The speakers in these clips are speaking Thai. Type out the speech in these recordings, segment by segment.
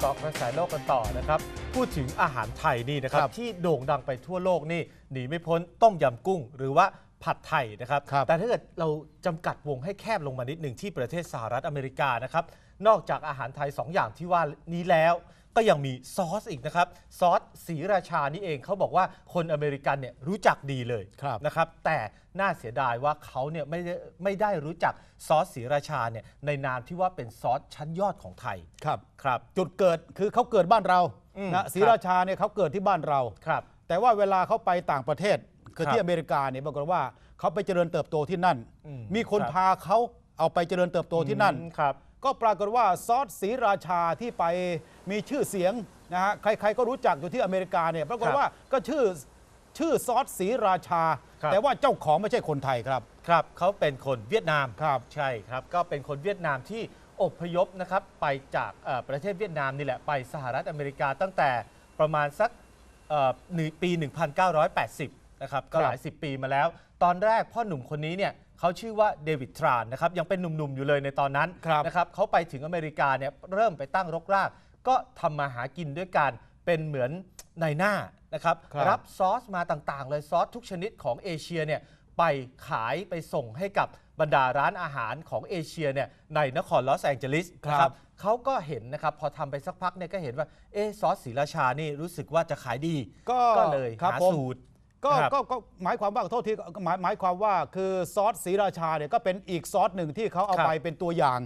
เกาะกระแสโลกกันต่อนะครับ พูดถึงอาหารไทยนี่นะครับครับ ที่โด่งดังไปทั่วโลกนี่หนีไม่พ้นต้มยำกุ้ง หรือว่าผัดไทยนะครับครับแต่ถ้าเกิดเราจำกัดวงให้แคบลงมานิดหนึ่งที่ประเทศสหรัฐอเมริกานะครับ นอกจากอาหารไทย 2 อย่างที่ว่านี้แล้ว ก็ยังมีซอสอีกนะครับ ซอสสีราชานี่เองเขาบอกว่าคนอเมริกันเนี่ยรู้จักดีเลยครับนะครับ แต่น่าเสียดายว่าเขาเนี่ยไม่ได้ไม่ได้รู้จักซอสสีราชาเนี่ยในนามที่ว่าเป็นซอสชั้นยอดของไทยครับครับ จุดเกิดคือเขาเกิดบ้านเราอืมนะศรีครับราชาเนี่ยเขาเกิดที่บ้านเราครับ แต่ว่าเวลาเขาไปต่างประเทศคือครับที่อเมริกาเนี่ยปรากฏว่าเขาไปเจริญเติบโตที่นั่นอืมมีคนครับพาเขาเอาไปเจริญเติบโตที่นั่นอืมครับ ก็ปรากฏว่าซอสศรีราชาที่ไปมีชื่อเสียงนะฮะใครๆก็รู้จักอยู่ที่อเมริกาเนี่ยปรากฏครับว่าก็ชื่อชื่อซอสศรีราชาครับแต่ว่าเจ้าของไม่ใช่คนไทยครับครับเขาเป็นคนเวียดนามครับใช่ครับ ก็เป็นคนเวียดนามที่อพยพนะครับไปจากเอ่อประเทศเวียดนามนี่แหละไปสหรัฐอเมริกาตั้งแต่ประมาณสักเอ่อหนึ่งปี 1980 นะครับก็หลายสิบปีมาแล้ว ตอนแรกพ่อหนุ่มคนนี้เนี่ยเขาชื่อว่าเดวิดทรานนะครับยังเป็นหนุ่มๆอยู่เลยในตอนนั้นครับนะครับเขาไปถึงอเมริกาเนี่ยเริ่มไปตั้งรกราก ก็ทำมาหากินด้วยการเป็นเหมือนนายหน้านะครับครับ รับซอสมาต่างๆ เลยซอสทุกชนิดของเอเชียเนี่ยไปขายไปส่งให้กับบรรดาร้านอาหารของเอเชียเนี่ยในนครลอสแองเจลิสครับ นะครับเขาก็เห็นนะครับพอทำไปสักพักเนี่ยก็เห็นว่าเอะซอสสีราชานี่รู้สึกว่าจะขายดีก็ก็เลยครับหาผมสูตร ก็ครับ ก็ก็หมายความว่าขอโทษทีหมายหมายความว่าคือซอสศรีราชาเนี่ยก็เป็นอีกซอสหนึ่งที่เขาเอาครับไปเป็นตัวอย่าง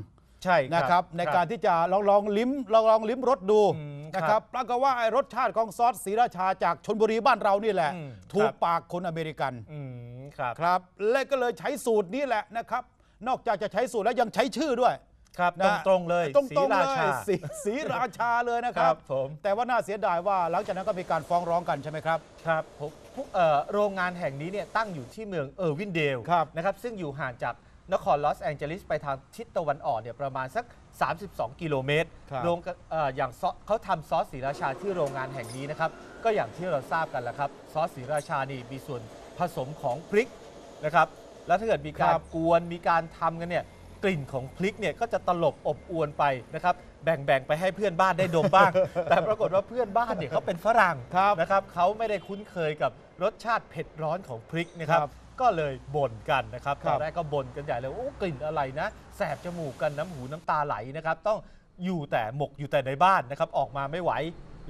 ใช่นะครับ ในการที่จะลองลองลิ้มลองลองลิ้มรสดูอืมนะคครัรับบปรากฏว่าไอ้รสชาติของซอสศรีราชาจากชนบุรีบ้านเรานี่แหละ อืมถูคกรับ ปากคนอเมริกัน อืมครับ ครับและก็เลยใช้สูตรนี้แหละนะครับ นอกจากจะใช้สูตรแล้วยังใช้ชื่อด้วย ครับนะตรงๆเลยตรงสีตรงราเลยชาสีสีราชาเลยนะคครัรับบผม แต่ว่าน่าเสียดายว่าหลังจากนั้นก็มีการฟ้องร้องกันใช่ไหมครับ ครับผมพวกเอ่อโรงงานแห่งนี้เนี่ยตั้งอยู่ที่เมืองเออร์วินเดลครับนะครับซึ่งอยู่ห่างจากนครลอสแองเจลิสไปทางทิศตะวันออกเนี่ยประมาณสัก 32 กิโลเมตรครับ โรงเอ่ออย่างซอเขาทำซอสสีราชาที่โรงงานแห่งนี้นะครับก็อย่างที่เราทราบกันแหละครับซอสสีราชานี่มีส่วนผสมของพริกนะครับแล้วถ้าเกิดมีการครับกวนมีการทำกันเนี่ย กลิ่นของพริกเนี่ยก็จะตลบอบอวนไปนะครับแบ่งๆไปให้เพื่อนบ้านได้ดมบ้าง แต่ปรากฏว่าเพื่อนบ้านเนี่ยเขาเป็นฝรั่งครับนะครับเขาไม่ได้คุ้นเคยกับรสชาติเผ็ดร้อนของพริกนะครับครับก็เลยบ่นกันนะครับคตรัอบนแรกก็บ่นกันใหญ่เลยโอ้กลิ่นอะไรนะแสบจมูกกันน้ำหูน้ำตาไหลนะครับต้องอยู่แต่หมกอยู่แต่ในบ้านนะครับออกมาไม่ไหว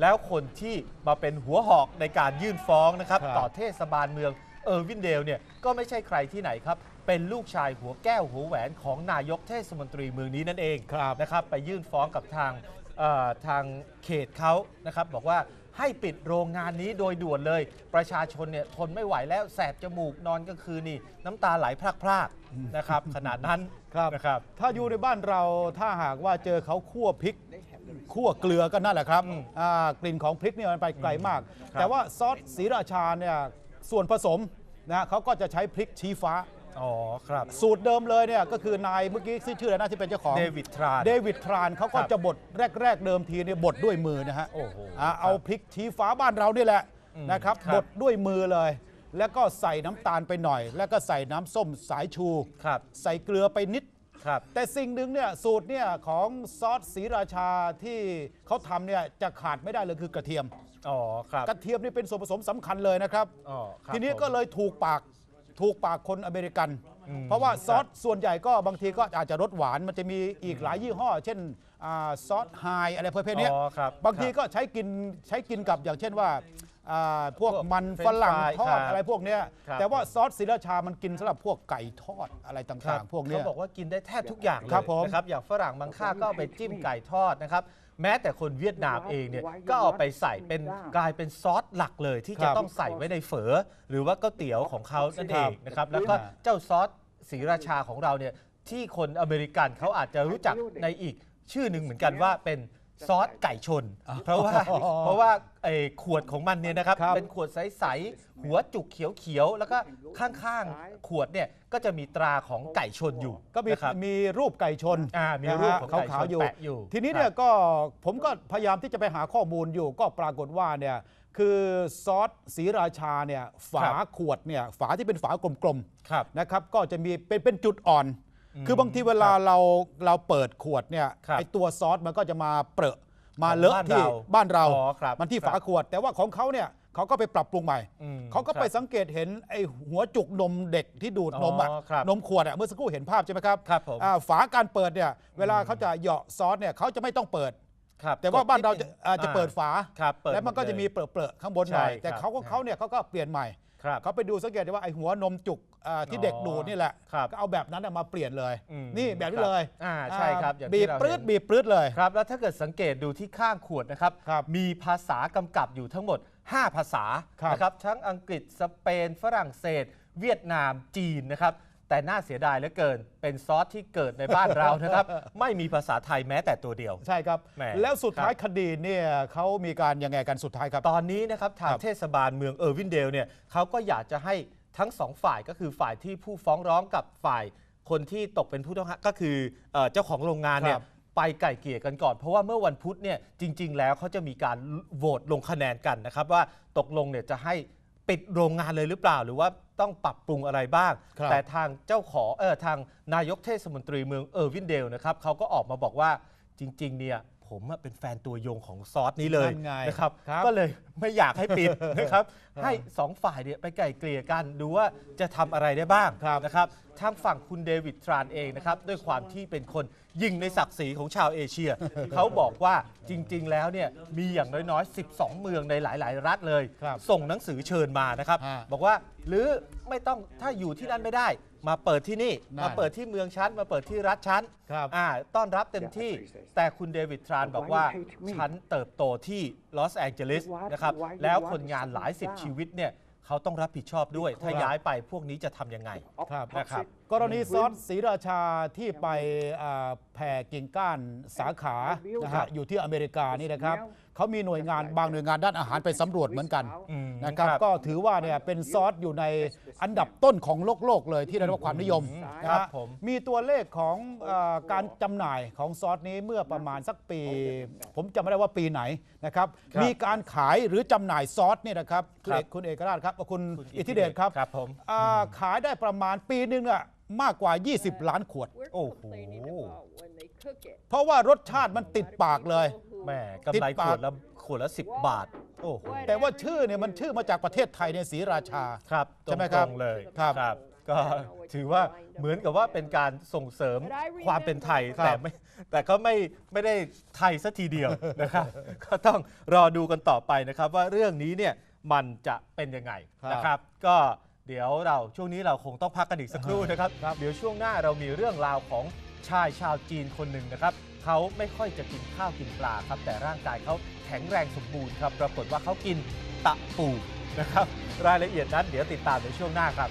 แล้วคนที่มาเป็นหัวหอกในการยื่นฟ้องนะครับครับต่อเทศบาลเมืองเออร์วินเดลเนี่ยก็ไม่ใช่ใครที่ไหนครับ เป็นลูกชายหัวแก้วหัวแหวนของนายกเทศมนตรีเมืองนี้นั่นเองครับนะครับ ไปยื่นฟ้องกับทางเอ่อทางเขตเขานะครับบอกว่าให้ปิดโรงงานนี้โดยด่วนเลย ประชาชนเนี่ยทนไม่ไหวแล้วแสบจมูกนอนกลางคืนนี่น้ำตาไหลพรากๆนะครับ ขนาดนั้นครับ นะครับ ถ้าอยู่ในบ้านเราถ้าหากว่าเจอเขาคั่วพริกคั่วเกลือก็นั่นแหละครับอืมอ่ากลิ่นของพริกเนี่ยมันไปไกลมาก ครับแต่ว่าซอสศรีราชาเนี่ยส่วนผสมนะเขาก็จะใช้พริกชี้ฟ้า อ๋อครับสูตรเดิมเลยเนี่ยก็คือนายเมื่อกี้ชื่ออะไรนะที่เป็นเจ้าของเดวิดทรานเดวิดทรานเขาก็ครับจะบดแรก ๆ เดิมทีเนี่ยบดด้วยมือนะฮะโอ้โหอ่าครับเอาพริกชี้ฟ้าบ้านเรานี่แหละอืมนะครับครับบดด้วยมือเลย แล้วก็ใส่น้ำตาลไปหน่อย แล้วก็ใส่น้ำส้มสายชูครับใส่เกลือไปนิดครับแต่สิ่งหนึ่งเนี่ยสูตรเนี่ยของซอสศรีราชาที่เขาทำเนี่ยจะขาดไม่ได้เลยคือกระเทียมอ๋อครับกระเทียมนี่เป็นส่วนผสมสำคัญเลยนะครับอ๋อครับทีนี้ผมก็เลยถูกปาก ถูกปากคนอเมริกันอืมเพราะว่าซอครัสบส่วนใหญ่ก็บางทีก็อาจจะรสหวานมันจะมีอีกหลายยี่ห้อ เช่นอ่าซอสไฮอะไรประเภทเนี้ยอ๋อครับบางทีครับก็ใช้กินใช้กินกับอย่างเช่นว่าอ่าพวกพวกมันเฟรฝนช์รั่งฟรายทอดครับอะไรพวกเนี้ยครับ แต่ว่าซอสศรีราชามันกินสำหรับพวกไก่ทอดอะไรครัต่างๆ พวกเนี้ยเขาบอกว่ากินได้แทบทุกอย่างเลยครับผมนะครับอย่างฝรั่งบางค่าก็เอาไปจิ้มไก่ทอดนะครับ แม้แต่คนเวียดนามเองเนี่ยก็เอาไปใส่เป็นกลายเป็นซอสหลักเลย ที่จะต้องใส่ไว้ในเฝอ หรือว่าก๋วยเตี๋ยวของเขานั่นเองนะครับแล้วก็เจ้าซอสศรีราชาของเราเนี่ยที่คนอเมริกันเขาอาจจะรู้จักในอีกชื่อหนึ่งเหมือนกันว่าเป็น ซอสไก่ชน เพราะว่าเพราะว่าไอ้ขวดของมันเนี่ยนะครับครับเป็นขวดใสๆหัวจุกเขียวๆแล้วก็ข้างๆ ขวดเนี่ยก็จะมีตราของไก่ชนอยู่ก็มีนะครับมีรูปไก่ชนอ่ามีรูปของนะฮะไก่ชนขาวๆอยู่ แปะอยู่ทีนี้เนี่ยก็ผมก็พยายามที่จะไปหาข้อมูลอยู่ก็ปรากฏว่าเนี่ยคือซอสศรีราชาเนี่ยฝาขวดเนี่ยฝาที่เป็นฝากลมครับ ๆนะครับก็จะมีเป็นเป็นจุดอ่อน คือบางทีเวลาเราเราเปิดขวดเนี่ยครับไอตัวซอสมันก็จะมาเปรอะมาเลอะของบ้านที่เราบ้านเราอ๋อครับมันที่ครับฝาขวด แต่ว่าของเขาเนี่ยเขาก็ไปปรับปรุงใหม่อืมเขาก็ไปครับสังเกตเห็นไอ้หัวจุกนมเด็กที่ดูดนมอะอ๋อครับนมขวดอะเมื่อสักครู่เห็นภาพใช่ไหมครับครับผม อ่าฝาการเปิดเนี่ยเวลาเขาจะเหยาะซอสเนี่ยเขาจะไม่ต้องเปิด ครับแต่ว่าบ้านเราจะกดนิดนึงอ่าจะเปิดฝา ครับเปิดแล้วมันก็หดจะเลยมีเปลอะๆข้างบนหน่อย ใช่แต่ครับเขาของเขาเนี่ยเขาก็เปลี่ยนใหม่ ครับเขาไปดูสังเกตได้ว่าไอ้หัวนมจุกอ่าที่เด็กดูดนี่แหละ ครับก็เอาแบบนั้นน่ะมาเปลี่ยนเลย อืมนี่แบบนี้เลยอ่าใช่ครับอย่างบีที่บเราปรื้ดเห็น บีบปรื้ดเลย ครับแล้วถ้าเกิดสังเกตดูที่ข้างขวดนะครับ ครับมีภาษากำกับอยู่ทั้งหมด 5 ภาษาครับนะครับทั้งอังกฤษสเปน ฝรั่งเศส เวียดนามจีนนะครับ แต่น่าเสียดายเหลือเกิน เป็นซอสที่เกิดในบ้านเรานะครับ ไม่มีภาษาไทยแม้แต่ตัวเดียว ใช่ครับ แหมแล้วสุดท้ายครับคดีเนี่ยเขามีการยังไงกันสุดท้ายครับ ตอนนี้นะครับทางครับเทศบาลเมืองเออร์วินเดลเนี่ยเขาก็อยากจะให้ทั้งสองฝ่ายก็คือฝ่ายที่ผู้ฟ้องร้องกับฝ่ายคนที่ตกเป็นผู้ต้องหาก็คือเอ่อเจ้าของโรงงานเนี่คยรับไปไก่เกลี่ยกันก่อน เพราะว่าเมื่อวันพุธเนี่ยจริง ๆ แล้วเขาจะมีการโหวตลงคะแนนกันนะครับว่าตกลงเนี่ยจะให้ปิดโรงงานเลยหรือเปล่า หรือว่า ต้องปรับปรุงอะไรบ้าง ครับ แต่ทางเจ้าของเออทางนายกเทศมนตรีเมืองเออร์วินเดลนะครับเขาก็ออกมาบอกว่าจริงๆเนี่ย ผมอะเป็นแฟนตัวยงของซอสนี้เลยนั่นไงนะครับ ครับก็เลยไม่อยากให้ปิด นะครับ ให้สองฝ่ายเนี่ยไปไกล่เกลี่ยกันดูว่าจะทำอะไรได้บ้างครับนะครับทางฝั่งคุณเดวิดทรานเองนะครับ ด้วยความที่เป็นคนยิงในศักดิ์ศรีของชาวเอเชีย เขาบอกว่าจริง ๆ แล้วเนี่ยมีอย่างน้อยๆ 12 เมืองในหลาย ๆ รัฐเลย ครับส่งหนังสือเชิญมานะครับ ฮะ บอกว่าหรือไม่ต้องถ้าอยู่ที่นั่นไม่ได้ มาเปิดที่นี่ นั่น มาเปิดที่เมืองชั้น มาเปิดที่รัฐชั้นครับ อ่าต้อนรับเต็มที่ แต่คุณเดวิดทรานบอกว่า ฉันเติบโตที่ลอสแองเจลิสนะครับ แล้วคนงานหลายสิบชีวิตเนี่ยเขาต้องรับผิดชอบด้วย ถ้าย้ายไปพวกนี้จะทำยังไง ครับ นะครับกรณีซอสศรีราชาที่ไปอ่าแผ่กิ่งก้านสาขานะฮะอยู่ที่อเมริกานี่นะครับเขามีหน่วยงานบางหน่วยงานด้านอาหารไปสำรวจเหมือนกันอืมนะครับ ครับก็ถือว่าเนี่ยเป็นซอสอยู่ในอันดับต้นของโลกโลกเลยที่ได้รับความนิยมอืมนะครับฮะผม มีตัวเลขของเออการจำหน่ายของซอสนี้เมื่อประมาณสักปี ผมจำไม่ได้ว่าปีไหนนะครับ ครับมีการขายหรือจำหน่ายซอสเนี่ยนะครับคุณครับเอกคุณเอกราชครับคุณคุณอิทธิเดชครับ ครับผม อ่าขายได้ประมาณปีหนึงอะ มากกว่า 20 ล้านขวด โอ้โอ้โหโห เพราะว่ารสชาติมันติดปากเลย แหม่กำไรติดขปากวดละขวดละ 10 บาท โอ้โห แต่ว่าชื่อเนี่ยมันชื่อมาจากประเทศไทยในยศรีราชา ครับใช่ไหมครับตงๆเลยครับ ก็ถือว่าเหมือนกับว่าเป็นการส่งเสริมความเป็นไทยครับแต่ไม่แต่ก็ไม่ไม่ได้ไทยสัทีเดียวนะครับก็ต้องรอดูกันต่อไปนะครับ ว่าเรื่องนี้เนี่ยมันจะเป็นยังไงนะครับ ก็ เดี๋ยวเราช่วงนี้เราคงต้องพักกันอีกสักครู่นะครับ เดี๋ยวช่วงหน้าเรามีเรื่องราวของชายชาวจีนคนหนึ่งนะครับเขาไม่ค่อยจะกินข้าวกินปลาครับ แต่ร่างกายเขาแข็งแรงสมบูรณ์ครับปรากฏว่าเขากินตะปูนะครับ รายละเอียดนั้นเดี๋ยวติดตามในช่วงหน้าครับ